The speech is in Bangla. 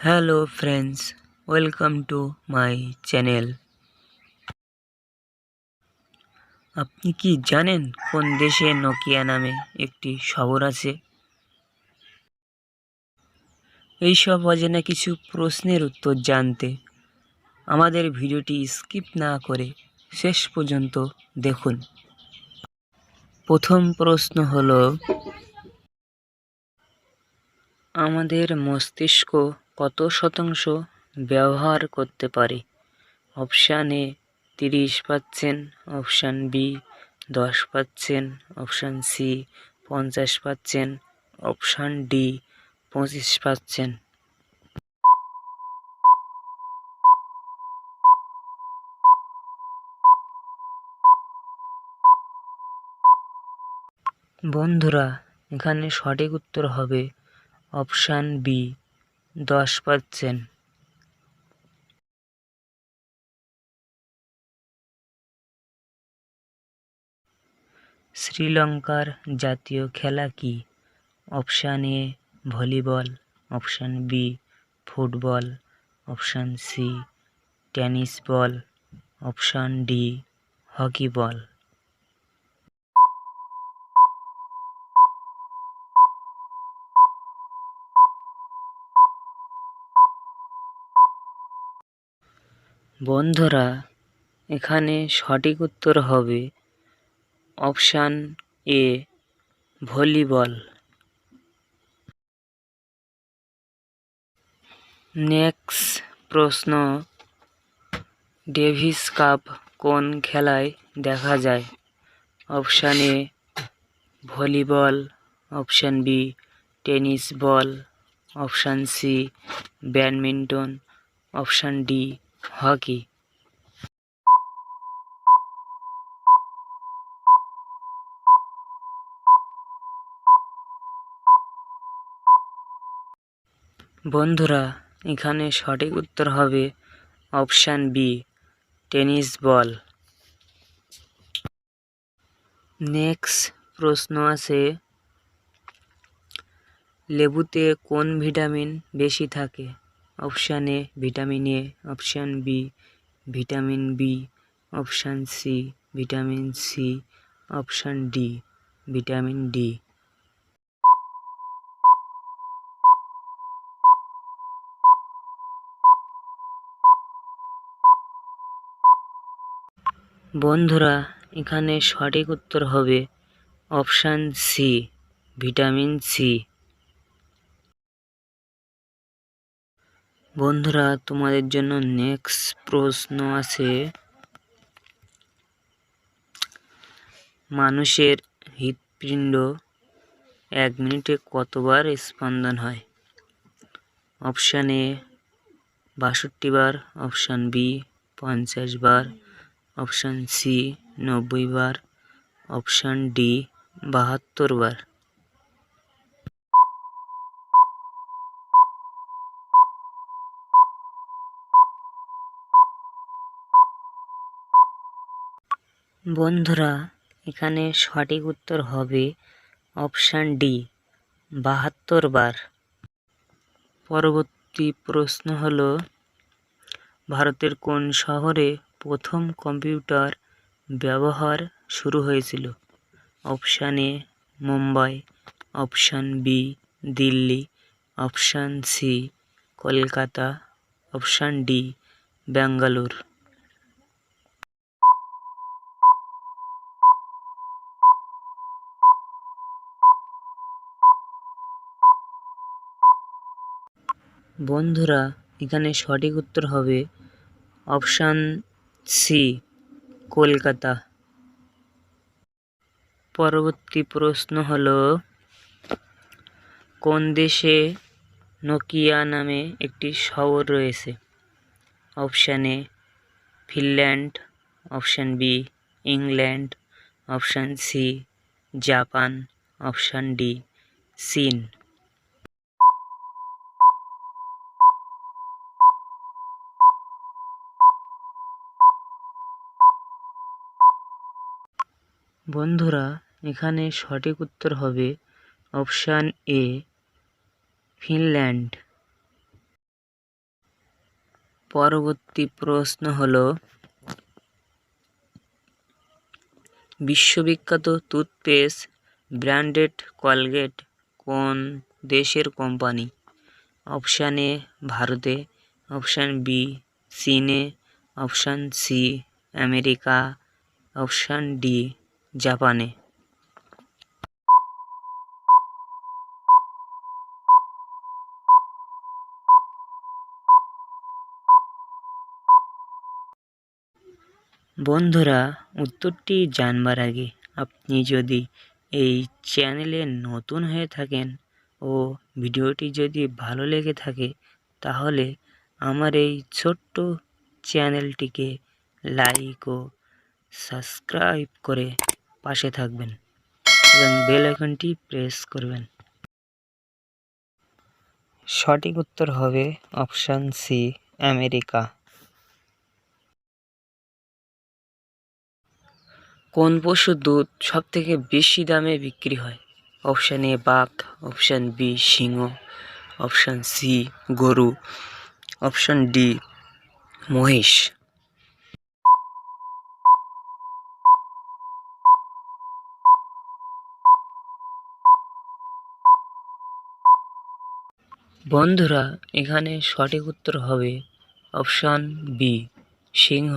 Hello friends welcome to my channel আপনি কি জানেন কোন দেশে নোকিয়া নামে একটি শহর আছে? এইসব অজানা কিছু প্রশ্নের উত্তর জানতে আমাদের ভিডিওটি স্কিপ না করে শেষ পর্যন্ত দেখুন। প্রথম প্রশ্ন হলো, আমাদের মস্তিষ্ক কত শতাংশ ব্যবহার করতে পারে? অপশান এ তিরিশ পার্সেন্ট, অপশান বি দশ পার্সেন্ট, অপশান সি পঞ্চাশ পার্সেন্ট, অপশান ডি পঁচিশ পার্সেন্ট। বন্ধুরা, এখানে সঠিক উত্তর হবে অপশান বি। দশ পার্সেন্ট। শ্রীলঙ্কার জাতীয় খেলা কি? Option A volleyball, option B football, option C tennis ball, option D hockey ball. বন্ধুরা, এখানে সঠিক উত্তর হবে অপশান এ, ভলিবল। নেক্সট প্রশ্ন, ডেভিস কাপ কোন খেলায় দেখা যায়? Option A, volleyball, option B, tennis ball, option C, badminton, option D. Hockey বন্ধুরা, এখানে সঠিক উত্তর হবে option B, tennis ball. Next প্রশ্ন আছে, লেবুতে কোন ভিটামিন বেশি থাকে? Option A, vitamin A, option B, vitamin B, option C, vitamin C, option D, vitamin D. বন্ধুরা, এখানে সঠিক উত্তর হবে অপশান সি, ভিটামিন সি। বন্ধুরা, তোমাদের জন্য নেক্সট প্রশ্ন আছে। মানুষের হৃৎপিণ্ড এক মিনিটে কতবার স্পন্দন হয়? অপশান এ বাষট্টি বার। অপশান বি পঞ্চাশ বার। অপশান সি নব্বই বার। অপশান ডি বাহাত্তর বার। বন্ধুরা, এখানে সঠিক উত্তর হবে অপশান ডি, বাহাত্তর বার। পরবর্তী প্রশ্ন হল, ভারতের কোন শহরে প্রথম কম্পিউটার ব্যবহার শুরু হয়েছিল? Option A, Mumbai, option B, Delhi, option C, Kolkata, option D, Bangalore. বন্ধুরা, এখানে সঠিক উত্তর হবে অপশান সি, কলকাতা। পরবর্তী প্রশ্ন হল, কোন দেশে নোকিয়া নামে একটি শহর রয়েছে? Option A, Finland. Option B, England. Option C, Japan. Option D, চীন। বন্ধুরা, এখানে সঠিক উত্তর হবে অপশান এ, ফিনল্যান্ড। পরবর্তী প্রশ্ন হলো, বিশ্ববিখ্যাত টুথপেস্ট ব্র্যান্ডেড কলগেট কোন দেশের কোম্পানি? অপশান এ, ভারতে। অপশান বি, চীনে। Option C, America. Option D জাপানে। বন্ধুরা, উত্তরটি জানবার আগে আপনি যদি এই চ্যানেলে নতুন হয়ে থাকেন ও ভিডিওটি যদি ভালো লেগে থাকে, তাহলে আমার এই ছোট্ট চ্যানেলটিকে লাইক ও সাবস্ক্রাইব করে পাশে থাকবেন এবং বেল আইকনটি প্রেস করবেন। সঠিক উত্তর হবে অপশান সি আমেরিকা। কোন পশুর দুধ সব থেকে বেশি দামে বিক্রি হয়? অপশান এ বাঘ। অপশান বি সিংহ। অপশান সি গরু। অপশান ডি মহিষ। বন্ধুরা এখানে সঠিক উত্তর হবে অপশান বি সিংহ।